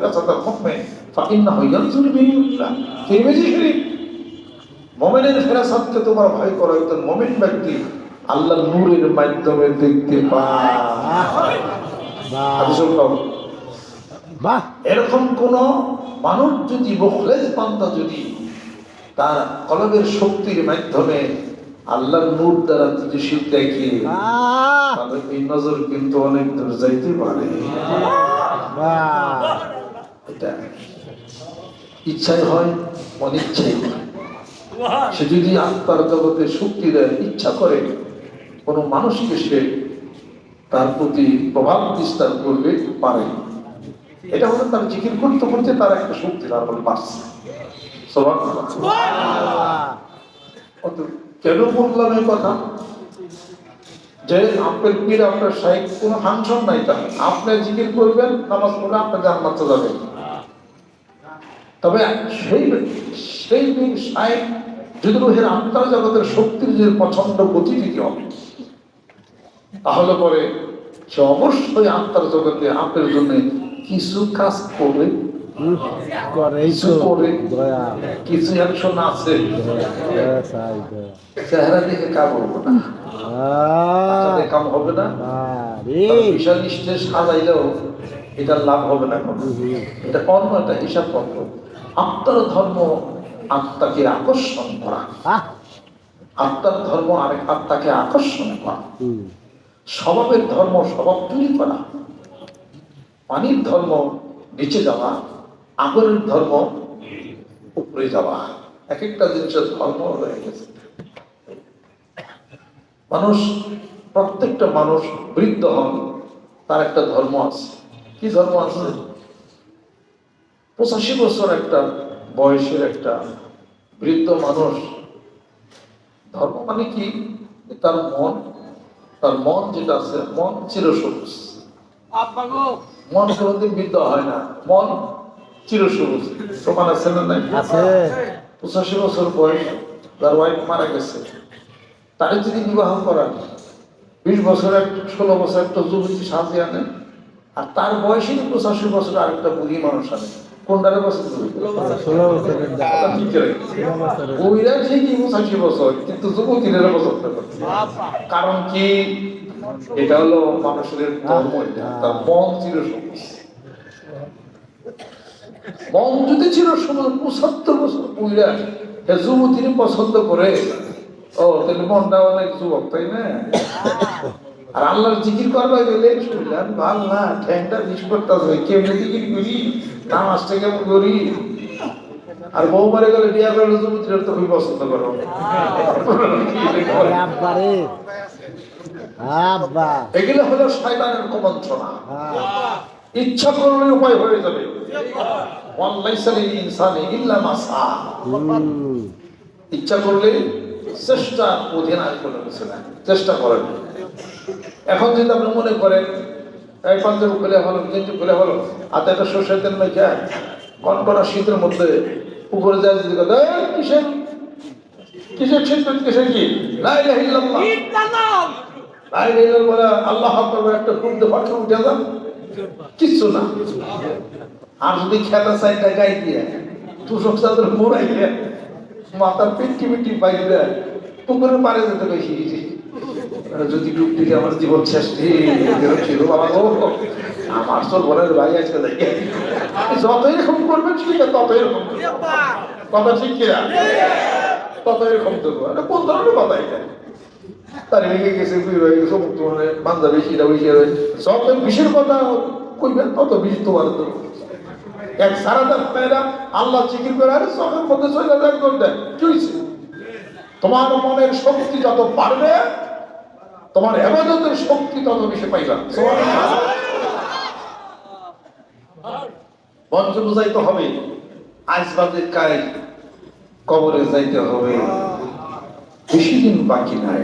ফিরাসাতাল মুমিন ফাইন্নাহু ইয়ানজুরু বিহিল্লাহ তিরমিজি শরীফ মুমিনের ফিরাসাতকে তোমার ভয় করো একজন মুমিন ব্যক্তি আল্লাহর নূরের মাধ্যমে দেখতে পায়। বাহ। এরকম কোন মানুষ যদি মুখলেস বান্দা যদি তার কলবের শক্তির মাধ্যমে আল্লাহর নূর দ্বারা যদি সে দেখে তাহলে এই নজর কিন্তু অনেক দূর যাইতে পারে। এটা ইচ্ছাই হয়, অনিচ্ছাই হয়। সে যদি আত্মার জগতে শক্তি দেয়, ইচ্ছা করে, কোনো মানুষকে সে তার প্রতি প্রভাব বিস্তার করবে, পারে। এটা হলো তার জিকির করতে করতে তার একটা শক্তি তার বাড়ছে। সুবহানাল্লাহ। কেন বললাম এই কথা? যে আপনার পীর, আপনার সাহেব কোনো ফাংশন নাই তার। আপনি জিকির করবেন, নামাজ পড়ে আপনার জান্নাত যাবে। তবে সেই সেই পীর সাহেব যদি রোহের আত্মার জগতের শক্তির যে পছন্দ গতিবিধি হবে তাহলে পরে সে অবশ্যই আত্মার জগতে আপনার জন্য কিছু কাজ করবে কিছু করে। কিছু অ্যাকশন আছে। চেহারা দেখে কাম হবে না। আহ, কাম হবে না। বিশাল স্টেজ সাজাইলেও এটার লাভ হবে না এটা কর্ম এটা হিসাব কর্ম আত্মার ধর্ম আত্মাকে আকর্ষণ করা। আত্মার ধর্ম আরেক আত্মাকে আকর্ষণ করা। স্বভাবের ধর্ম স্বভাব তৈরি করা। পানির ধর্ম নিচে যাওয়া আগরের ধর্ম উপরে যাওয়া। এক একটা জিনিসের ধর্ম রয়ে গেছে। মানুষ প্রত্যেকটা মানুষ বৃদ্ধ হন তার একটা ধর্ম আছে। কি ধর্ম আছে? পঁচাশি বছর একটা বয়সের একটা বৃদ্ধ মানুষ। ধর্ম মানে কি? তার মন তার মন যেটা আছে মন চিরসবুজ। মন কোনোদিন বৃদ্ধ হয় না। মন চিরসবুজ। প্রমাণ আছে না নাই? পঁচাশি বছর বয়স তার ওয়াইফ মারা গেছে। তারে যদি বিবাহ করান বিশ বছর এক ষোলো বছর একটা যুবতী সাজিয়ে আনে আর তার বয়সেরই পঁচাশি বছর আরেকটা বুড়ি মানুষ আনে কোনটারে ষোলো বছরের বছরের ওইরা ঠিকই পঁচাশি বছর? কিন্তু যুবতীরা পছন্দ করছে। কারণ কি? এটা হলো মানুষের ধর্ম এটা তার মন ছিল সবুজ মন যদি ছিল সবুজ পঁচাত্তর বছর পুইরা সে যুবতীর পছন্দ করে। ও তাহলে মনটা অনেক যুবক তাই না? আর আল্লাহর জিকির করবা গেলে শুনলাম ভালো না ঠ্যাংটা বিষ করতে কেমনি জিকির করি? নামাজটা কেমন করি? আর বউ মারে গেলে বিয়া করলে যুবতীরা তো খুবই পছন্দ করো। এগুলো হলো শয়তানের কুমন্ত্রণা। ইচ্ছা করলে উপায় হয়ে যাবে। ইচ্ছা করলে চেষ্টা অধীন আর কোনো কিছু চেষ্টা করেন। এখন যদি আপনি মনে করেন, এই পাঞ্জাবি খুলে হলো, গেঞ্জি খুলে হলো, হাতে একটা সর্ষের তেল মেখে কনকনা শীতের মধ্যে পুকুরে যায় যদি কথা কিসের কিসের শীত কিসের কি? লা ইলাহা ইল্লাল্লাহ। লা বলে, আল্লাহ আকবার একটা কুমতে ফাটকে উঠে যান। কিচ্ছু না। আর যদি খেতা সাইডটা গাই দিয়ে, তুষক চাদর মোড়াই দিয়ে মাথার পিট্টি পিট্টি বাইরে পুকুরের পাড়ে যেতে বেশি যদি ডুব দিকে আমার জীবন শেষ ছিল বাবা গো আমার তো ঘরের ভাই আজকে দেখে। যত এরকম করবেন আছে তত এরকম। কথা ঠিক কিনা? তত এরকম তো কোন ধরনের কথা এটা? তার লেগে গেছে, তুই রয়ে গেছে মুক্ত মানে সেটা ওই যে যত বিষের কথা কইবেন, তত বিষ তোমার তো। এক সারা দাম মেয়েরা আল্লাহ জিকির করে, আরে চোখের মধ্যে চলে যায় তোমার মনের শক্তি যত বাড়বে তোমার এবাদতের শক্তি তত বেশি পাইবা মঞ্চ বুঝাইতে হবে, আজ বাদে কায় কবরে যাইতে হবে। বেশি দিন বাকি নাই।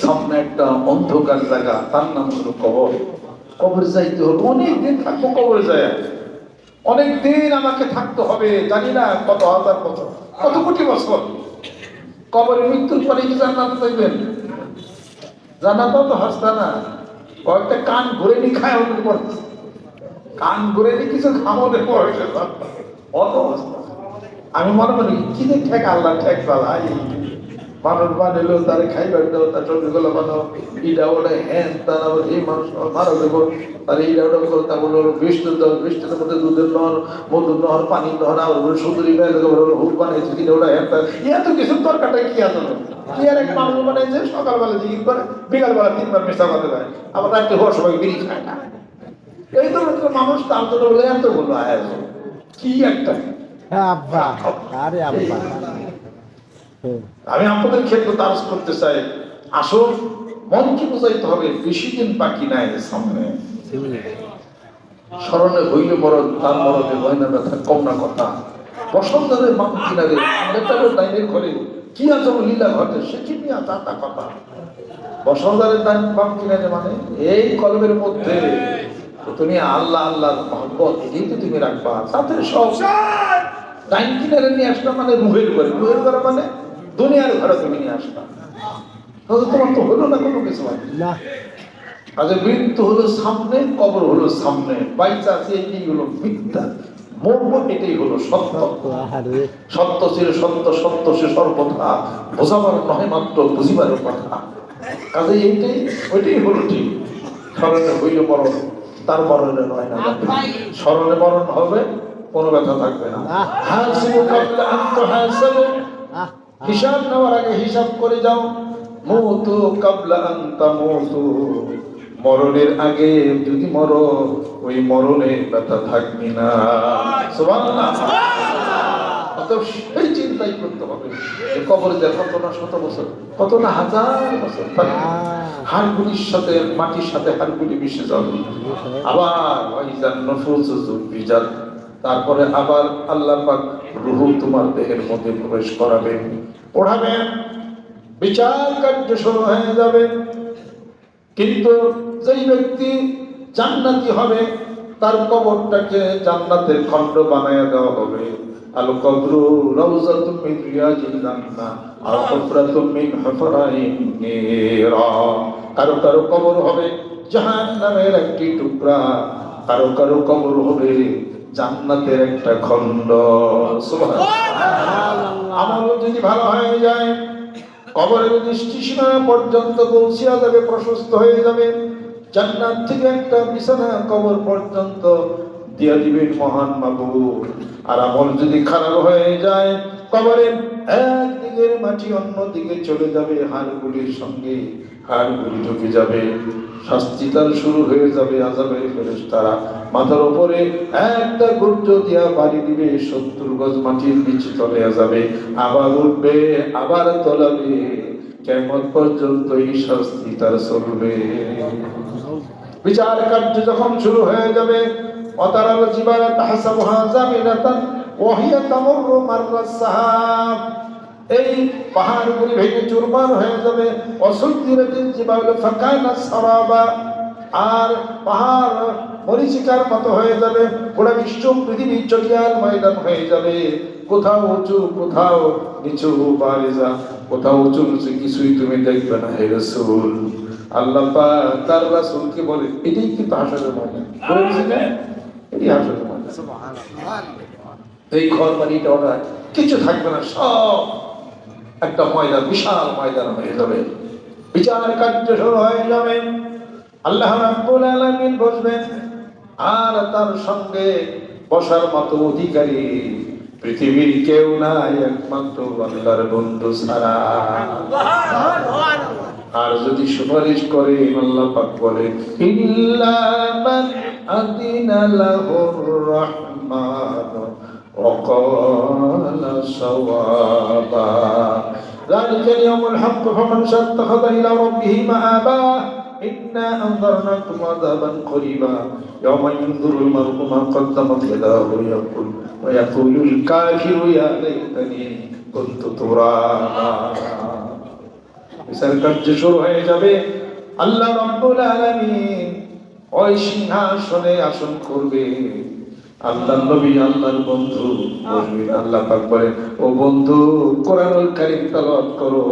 সামনে একটা অন্ধকার জায়গা, তার নাম হলো কবর। কবর যাইতে হবে অনেক দিন থাকব কবরে যায়। অনেক দিন আমাকে থাকতে হবে, জানি না কত হাজার বছর, কত কোটি বছর। কবরে মৃত্যুর পরে কি জান্নাত পাইবেন? জান্নাত তো হাসতা না। কয়েকটা কান ঘুরে নি খায় ওদের পরে কান ঘুরে নি কিছু খামনে পড়ে অত হাসতা আমি মনে করি, কি ঠেক আল্লাহ ঠেক পালাই মানুষ বানাইলো তারে খাইবার দাও, তার ছবি গুলো বানাও। ইটা ওটা হ্যান তার আবার এই মানুষ মারা দেবো তার এইটা ওটা করো তা বলো বৃষ্টি দাও, বৃষ্টির মধ্যে দুধের নহর, মধুর নহর, পানির নহর আর বলে সুন্দরী গায়ে দেখো বলো কিনা ওটা হ্যান তার ইয়া তো কিছু দরকারটা কি আছে? কি আর এক মানুষ বানাইছে সকালবেলা করে, বিকালবেলা তিনবার মিশা আবার রাত্রে হওয়ার বিড়ি খায় না। এই তো মানুষ তার জন্য বলে এত বলল আয়োজন। কি একটা? আব্বা, আরে আব্বা। আমি আপনাদের ক্ষেত্রে তারস করতে চাই। আসল মনকে বোঝাইতে হবে বেশি দিন বাকি নাই সামনে। স্মরণে হইলে বড় তার মরণে গয়না ব্যথা কম না কথা। বসন্তের মাম কিনারে নেতারের দাইনের ঘরে কি আছে লীলা ঘটে সে কি নিয়ে তা তা কথা? বসন্তের দাইন মাম কিনারে মানে এই কলমের মধ্যে তুমি আল্লাহ আল্লাহর মহব্বত এটাই তো তুমি রাখবা। তাতে সব টাইম কিনারে নিয়ে আসলাম মানে রুহের ঘরে। রুহের ঘরে মানে? দুনিয়ার ঘরে তুমি নিয়ে তাহলে তোমার তো হলো না কোনো কিছু হয় না। কাজে মৃত্যু হলো সামনে কবর হলো সামনে। বাইচা আছে এটাই হলো মিথ্যা। মর্ম এটাই হলো সত্য। সত্য ছিল সত্য সত্য সে সর্বথা। বোঝাবার নহে মাত্র বুঝিবার কথা। কাজে এইটাই ওইটাই হলো ঠিক। স্মরণে হইলে মরণ তার মরণে নয় না স্মরণে মরণ হবে কোনো ব্যথা থাকবে না। আহ। হাসিবু নেওয়ার আগে হিসাব করে যাও। মতো কাবলা আন্তা মৌতু। মরণের আগে যদি মর ওই মরণে ব্যথা থাকবি না। অতএব সেই চিন্তাই করতে হবে যে কবরে যে কত না শত বছর কত না হাজার বছর হাড়গুলির সাথে মাটির সাথে হাড়গুলি মিশে যাবে। আবার নফুস বিজাত তারপরে আবার আল্লাহ পাক রুহু তোমার দেহের মধ্যে প্রবেশ করাবেন পড়াবেন বিচার কার্য শুরু হয়ে যাবে। কিন্তু যেই ব্যক্তি জান্নাতি হবে, তার কবরটাকে জান্নাতের খণ্ড বানায় দেওয়া হবে। আল কবরু রাউজাতুম মিন রিয়াজিল জান্নাহ আর হুফরাতুম মিন কারও কারও কবর হবে জাহান্নামের একটি টুকরা, কারও কারও কবর হবে জান্নাতের একটা খন্ড আমারও যদি ভালো হয়ে যায় কবরের দৃষ্টি সীমা পর্যন্ত পৌঁছিয়া যাবে প্রশস্ত হয়ে যাবে জান্নাত থেকে একটা বিছানা কবর পর্যন্ত দিয়া দিবেন মহান বাবু আর আমল যদি খারাপ হয়ে যায় কবরের এক দিকের মাটি অন্য দিকে চলে যাবে, হাড়গুলির সঙ্গে হাড়গুলি ঢুকে যাবে। শাস্তি তার শুরু হয়ে যাবে আজাবের ফেরেস তারা মাথার উপরে একটা গুর্জ দিয়া বাড়ি দিবে, সত্তর গজ মাটির নিচে চলে যাবে আবার উঠবে, আবার তলাবে। কেমন পর্যন্ত এই শাস্তি তার চলবে। বিচার কার্য যখন শুরু হয়ে যাবে, অতারাল জীবারা তাহাসাবুহা জামিনাতান। ওয়াহিয়া তামুরু মাররাস সাহাব। এই পাহাড়গুলি ভেঙে চুরমার হয়ে যাবে। অসুদ্দিরাতিন জিবাল ফাকানা সারাবা আর পাহাড় মরিচিকার মতো হয়ে যাবে। গোটা বিশ্ব পৃথিবী চটিয়ার ময়দান হয়ে যাবে। কোথাও উঁচু, কোথাও নিচু, বারিজা। কোথাও উঁচু, নিচু কিছুই তুমি দেখবে না, হে রসুল। আল্লাহ তার রাসূলকে বলে, এটাই কিন্তু হাসরের ময়দান। এটাই হাসরের ময়দান। এই ঘর বাড়িটা ওটা কিছু থাকবে না, সব একটা ময়দান, বিশাল ময়দান হয়ে যাবে। বিচার কার্য শুরু হয়ে যাবে। আল্লাহ রাব্বুল আলামিন বসবেন আর তার সঙ্গে বসার মতো অধিকারী পৃথিবীর কেউ নাই একমাত্র আল্লাহর বন্ধু ছাড়া। আর যদি সুপারিশ করে, আল্লাহ পাক বলে ইল্লা মান আদিনা লাহুর রহমান। وقال صوابا ذلك اليوم الحق فمن شاء اتخذ الى ربه مآبا إنا أنذرناكم عذابا قريبا يوم ينظر المرء ما قدمت يداه ويقول ويقول الكافر يا ليتني كنت ترابا বিচার কার্য শুরু হয়ে যাবে আল্লাহ রব্বুল আলামিন ওই সিংহাসনে আসন করবে আল্লাহ নবী আল্লাহর বন্ধু। আল্লাহ পাক বলেন ও বন্ধু কোরআনুল কারীম তেলাওয়াত করো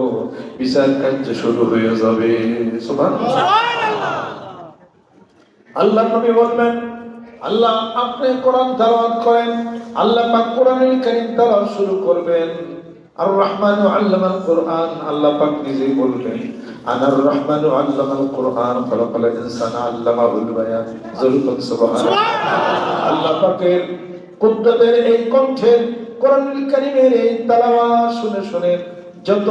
বিচার কার্য শুরু হয়ে যাবে। সুবহানাল্লাহ। আল্লাহ নবী বললেন আল্লাহ আপনি কোরআন তেলাওয়াত করেন আল্লাহ পাক কোরআনুল কারীম তেলাওয়াত শুরু করবেন। আর রহমান আল্লামাল কোরআন, আল্লাহ পাক নিজেই বলবেন আনার রহমান আল্লামাল কোরআন, খলাকাল ইনসানা আল্লামাহুল বায়ান জরুরত সুবহানাল্লাহ আল্লাহ পাকের কুদ্দতের এই কণ্ঠের, কোরআনুল কারীমের এই তেলাওয়াত শুনে শুনে যত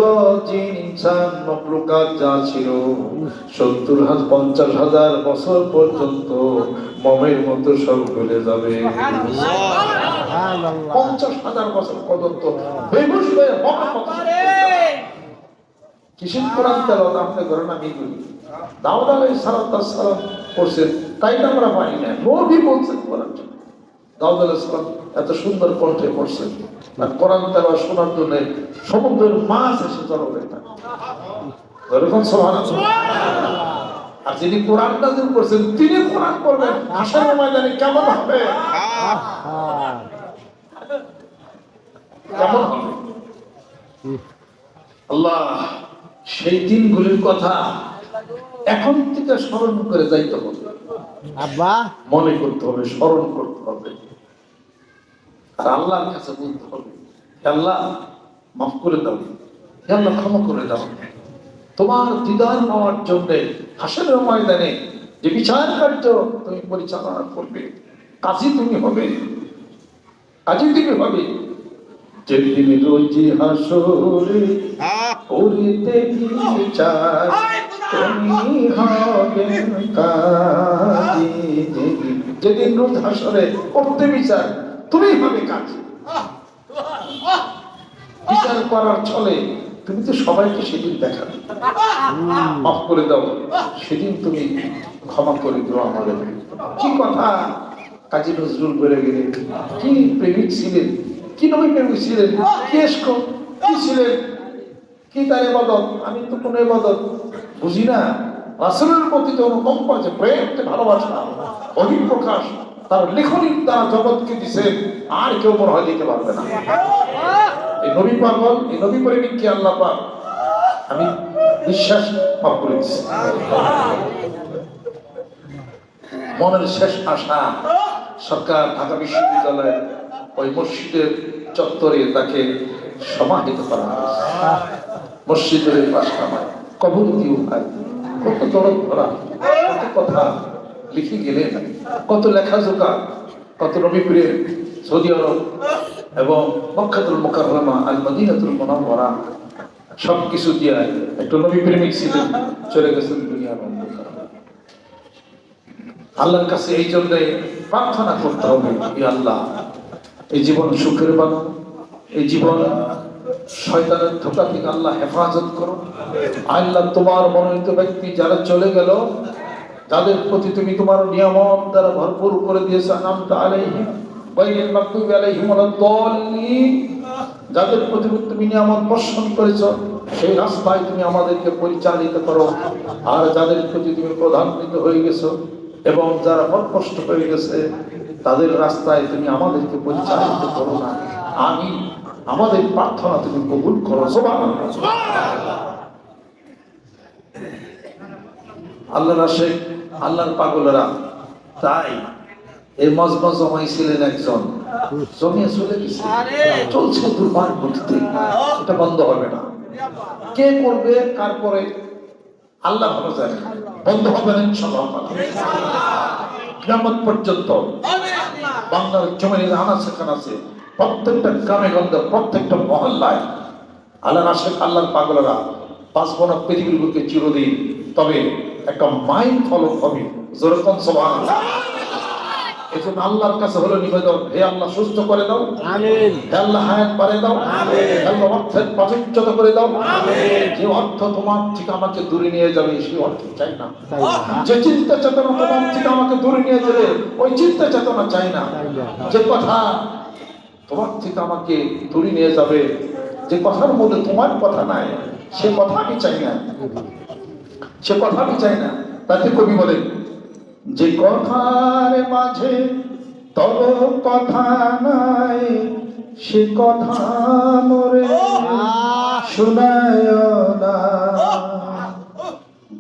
জিন ইনসান মখলুকাত যা ছিল সত্তর হাজার পঞ্চাশ হাজার বছর পর্যন্ত মমের মতো সব গলে যাবে। পঞ্চাশ হাজার বছর পর্যন্ত বেহুশ হয়ে। কিসের কোরআন তেলাওয়াত? আপনি করেন আমি করি। দাউদ আলাইহিস সালাম করছেন তাই তো আমরা পারি না। নবী বলছেন কোরআন দাউদ আলাইহিস সালাম এত সুন্দর কণ্ঠে পড়ছেন। আর কোরআন তেলাওয়াত শোনার জন্য সমুদ্রের মাছ এসে জড়ো হয়ে থাকে। এরকম আর যিনি কোরআন নাজিল করছেন তিনি কোরআন করবেন আসার ময়দানে কেমন হবে? কেমন হবে? আল্লাহ সেই দিনগুলির কথা এখন থেকে স্মরণ করে যাইতে হবে। মনে করতে হবে স্মরণ করতে হবে। আর আল্লাহর কাছে বলতে হবে। আল্লাহ মাফ করে দাও। আল্লাহ ক্ষমা করে দাও। তোমার দিদার পাওয়ার জন্য হাসনের ময়দানে যে বিচার কার্য তুমি পরিচালনা করবে কাজী তুমি হবে। কাজী তুমি হবে। যেদিন রোজি হাসরে করিতে বিচার তুমি হবেন কাজী। যেদিন রোজ হাসরে করতে বিচার তুমি হবে কাজ। বিচার করার ছলে তুমি তো সবাইকে সেদিন দেখাবে। মাফ করে দাও, সেদিন তুমি ক্ষমা করে দাও আমাদের। কি কথা? কাজী নজরুল বলে গেলেন, কি প্রেমিক ছিলেন? কি নবী প্রেমিক ছিলেন? কি এসকো কি ছিলেন? কি তার এবাদত আমি তো কোনো এবাদত বুঝি না। রাসূলের প্রতি যে অনুকম্পা যে প্রেম ভালোবাসা অভিপ্রকাশ তার লেখনির দ্বারা জগৎকে দিছে, আর কেউ মনে হয় দিতে পারবে না। এই নবী পাগল, এই নবী প্রেমিককে আল্লাহ পাক, আমি বিশ্বাস মাফ করে দিচ্ছি মনের শেষ আশা, সরকার, ঢাকা বিশ্ববিদ্যালয়ে ওই মসজিদের চত্বরে তাকে সমাহিত করা মসজিদের পাশ কামায় কবর দিও ভাই। কত দরদ ধরা কত কথা লিখে গেলেন। কত লেখাজোকা কত নবী প্রেম সৌদি আরব এবং মক্কাতুল মোকাররমা আল মদিনাতুল মুনাওয়ারা সব কিছু দিয়ে একটু নবী প্রেমিক ছিলেন, চলে গেছেন দুনিয়ার আল্লাহর কাছে এই জন্য প্রার্থনা করতে হবে আল্লাহ, এই জীবন সুখের বানো এই জীবন শয়তানের ধোকা থেকে আল্লাহ হেফাজত করো। আল্লাহ তোমার মনোনীত ব্যক্তি যারা চলে গেল তাদের প্রতি তুমি তোমার নিয়ামত দ্বারা ভরপুর করে দিয়েছ নামটা আলাইহিম বাইরের মাকতুবি আলাইহিম ওয়ালাদ-দাল্লিন যাদের প্রতি তুমি নিয়ামত বর্ষণ করেছ, সেই রাস্তায় তুমি আমাদেরকে পরিচালিত করো। আর যাদের প্রতি তুমি প্রধান্বিত হয়ে গেছো এবং যারা কষ্ট হয়ে গেছে, তাদের রাস্তায় তুমি আমাদেরকে পরিচালিত করো না। আমি আমাদের প্রার্থনা তুমি কবুল করো আল্লাহর আশেক আল্লাহর পাগলেরা। তাই এই মজমা জমাই ছিলেন একজন। জমিয়ে চলে গেছে। চলছে দুর্বার গতিতে এটা বন্ধ হবে না। কে করবে কার পরে আল্লাহ ভালো জানে। বন্ধ হবে না ইনশাআল্লাহ। কিয়ামত পর্যন্ত বাংলার জমিনের আনাচে কানাচে প্রত্যেকটা গ্রামে গন্ধে প্রত্যেকটা মহল্লায় আল্লাহ আশেক আল্লাহর পাগলেরা বাঁচব না পৃথিবীর বুকে চিরদিন। তবে একটা মাইল ফলক হবে। যেরকম সমান এই জন্য আল্লাহর কাছে হলো নিবেদন। হে আল্লাহ সুস্থ করে দাও। আমিন। হে আল্লাহ হায়াত বাড়ে দাও। হে আল্লাহ অর্থের প্রাচুর্যতা করে দাও। যে অর্থ তোমার থেকে আমাকে দূরে নিয়ে যাবে সেই অর্থ চাই না। না। যে চিন্তা চেতনা তোমার থেকে আমাকে দূরে নিয়ে যাবে ওই চিন্তা চেতনা চাই না। যে কথা তোমার থেকে আমাকে দূরে নিয়ে যাবে যে কথার মধ্যে তোমার কথা নাই সে কথা আমি চাই না। সে কথা আমি চাই না তাতে কবি বলেন। যে কথার মাঝে তব কথা নাই, সে কথা মরে শোনায় না।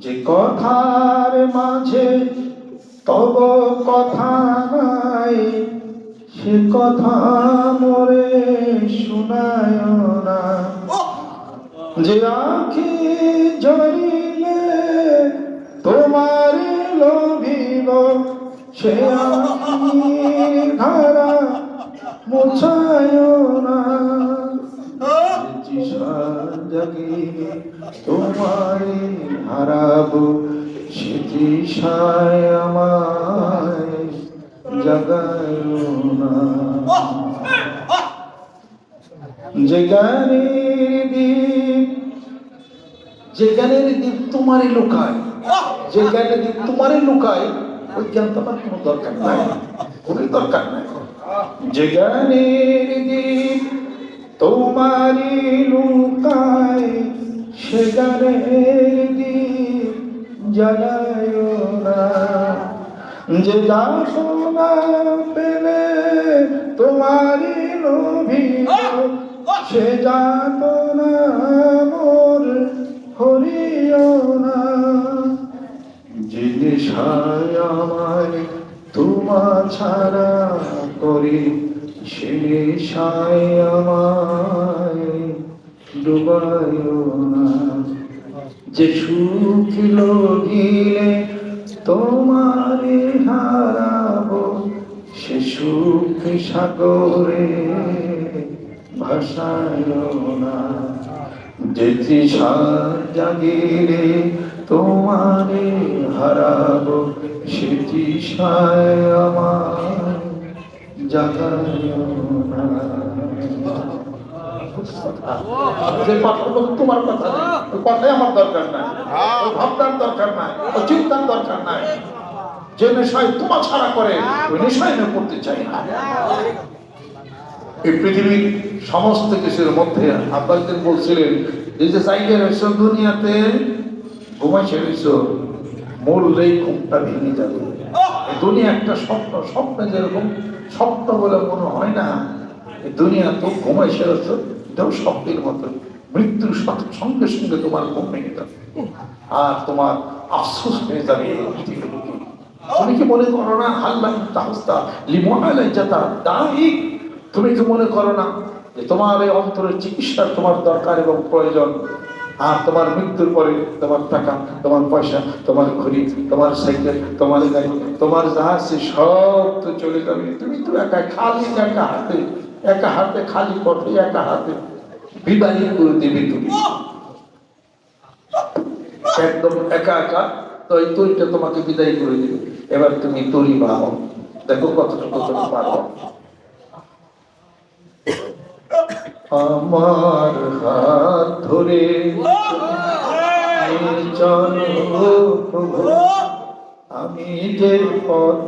যে কথার মাঝে তব কথা নাই, সে কথা মোরে শুনায় না। যে আখি ঝরিলে তোমার লোভিব, সে ধারা মুছায় না। জাগি তোমারে হারাবো স্মৃতিশায় আমায় জাগায় না। যেখানের দ্বীপ যেখানের দ্বীপ তোমারই লুকায় যে জ্ঞানের দ্বীপ তোমারই লুকায় ওই জ্ঞান তোমার কোনো দরকার নাই। কোনো দরকার নাই। যে জ্ঞানের দ্বীপ তোমারই লুকায় সে জ্ঞানের দ্বীপ জ্বালায় না। যে যাতনা পেলে তোমারই লোভিব সে যাতনা মোর যে নেশায় আমার তোমা ছাড়া করি সে নেশায় আমায়। ডুবায় না। যে সুখ লগিলে তোমারে হারাবো, সে সুখ সাগরে ভাসায় না। যে জাগিরে তোমারে হারাবো, সে আমার দরকার নাই দরকার নাই দরকার নাই। যে তোমার ছাড়া করে করতে চাই না। পৃথিবীর সমস্ত কিছুর মধ্যে আব্বাসদিন বলছিলেন, এই যে চাইলে দুনিয়াতে ঘুমাইছে রয়েছ মরলেই ঘুমটা ভেঙে যাবে। দুনিয়া একটা স্বপ্ন স্বপ্নে যেরকম স্বপ্ন বলে মনে হয় না দুনিয়া তো ঘুমাইছে রয়েছ এটাও স্বপ্নের মতো। মৃত্যুর সাথে সঙ্গে সঙ্গে তোমার ঘুম ভেঙে যাবে। আর তোমার আফসোস হয়ে যাবে। তুমি কি মনে করো না হাল্লা তাহস্তা লিমোনালাই যাতা দায়ী তুমি কি মনে করো না যে তোমার এই অন্তরের চিকিৎসার তোমার দরকার এবং প্রয়োজন? আর তোমার মৃত্যুর পরে তোমার টাকা, তোমার পয়সা, তোমার ঘড়ি, তোমার সাইকেল, তোমার গাড়ি, তোমার যা আছে সব তো চলে যাবে। তুমি তো একা, খালি একা হাতে একা হাতে, খালি পথে, একা হাতে বিদায় করে দেবে তুমি। একদম একা একা, তো এই তৈরিটা তোমাকে বিদায় করে দিবে। এবার তুমি তৈরি বানাও দেখো কতটুকু তুমি পারো আমার হাত ধরে চলো আমি যে পথ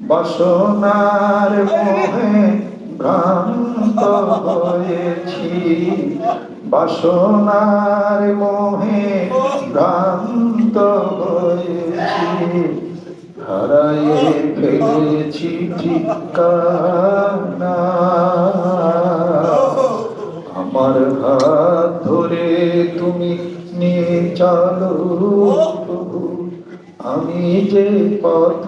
বাসনার মোহে ভ্রান্ত হয়েছি। বাসনার মোহে ভ্রান্ত হয়েছি। হারায়ে ফেলেছি ঠিকানা। আমার হাত ধরে তুমি নিয়ে চলো আমি যে পথ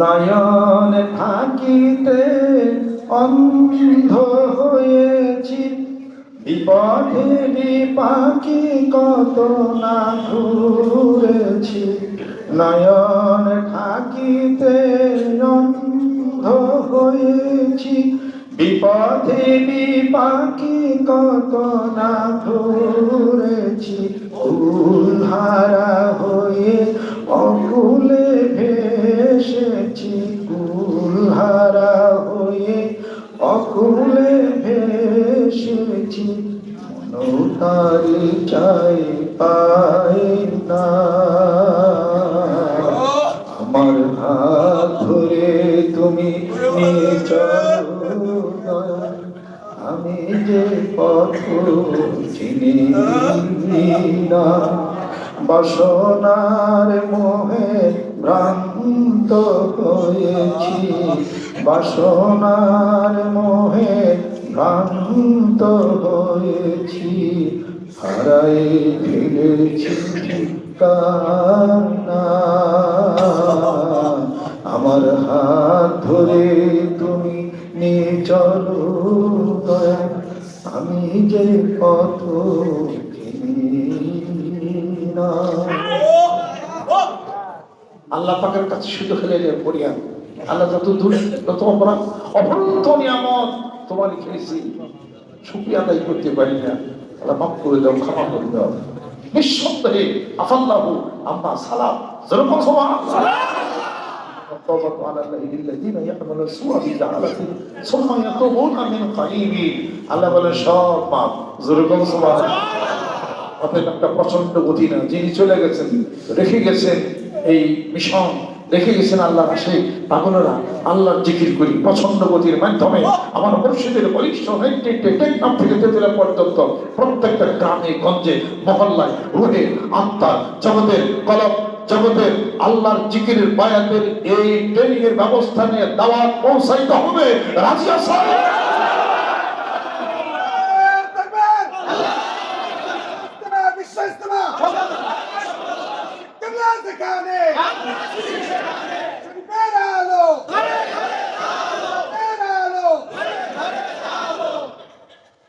নয়ন থাকিতে অন্ধ হয়েছি বিপদে বিপাকি কত না ঘুরেছি। নয়ন থাকিতে অন্ধ হয়েছি। বিপথে বিপাকি কত না ঘুরেছি। কুলহারা হয়ে অকুলে ভেসেছি। কুলহারা হয়ে অকুলে ভেসেছি। মনোতারি চাই পাই না। আমার হাত ধরে তুমি নিয়ে চলো আমি যে পথ চিনি না। বাসনার মোহে ভ্রান্ত হয়েছি। বাসনার মোহে ভ্রান্ত হয়েছি হারাই ফেলেছি আমার হাত ধরে তুমি নিয়ে চলো আমি যে কত আল্লাহ পাকের কাছে শুধু খেলে পড়িয়া। আল্লাহ যত দূরে তত অপরাধ অভ্যন্ত নিয়ামত তোমার খেয়েছি শুক্রিয়া আদায় করতে পারি না আল্লাহ মাফ করে দাও ক্ষমা করে দাও নিঃসন্দেহে আফাল্লাহু আম্মা সালাম যেরকম সমান التوبة على الذين يعملون السوء بجهالة ثم يتوبون من قريب আল্লাহ বলে সব মাপ যেরকম সমান অতএব একটা প্রচন্ড গতি না যিনি চলে গেছেন রেখে গেছেন এই মিশন রেখে গেছেন আল্লাহ সেই পাগলেরা আল্লাহর জিকির করি প্রচণ্ড গতির মাধ্যমে আমার মুর্শিদের বলিষ্ঠ নেতৃত্বে টেকনাম থেকে তেতুলা পর্যন্ত প্রত্যেকটা গ্রামে, গঞ্জে, মহল্লায়, রুহে, আত্মার, জগতের কলম জগতের আল্লাহর জিকিরের বায়াতের এই ট্রেনিং এর ব্যবস্থা নিয়ে দাওয়াত পৌঁছাইতে হবে। রাজিয়া আসার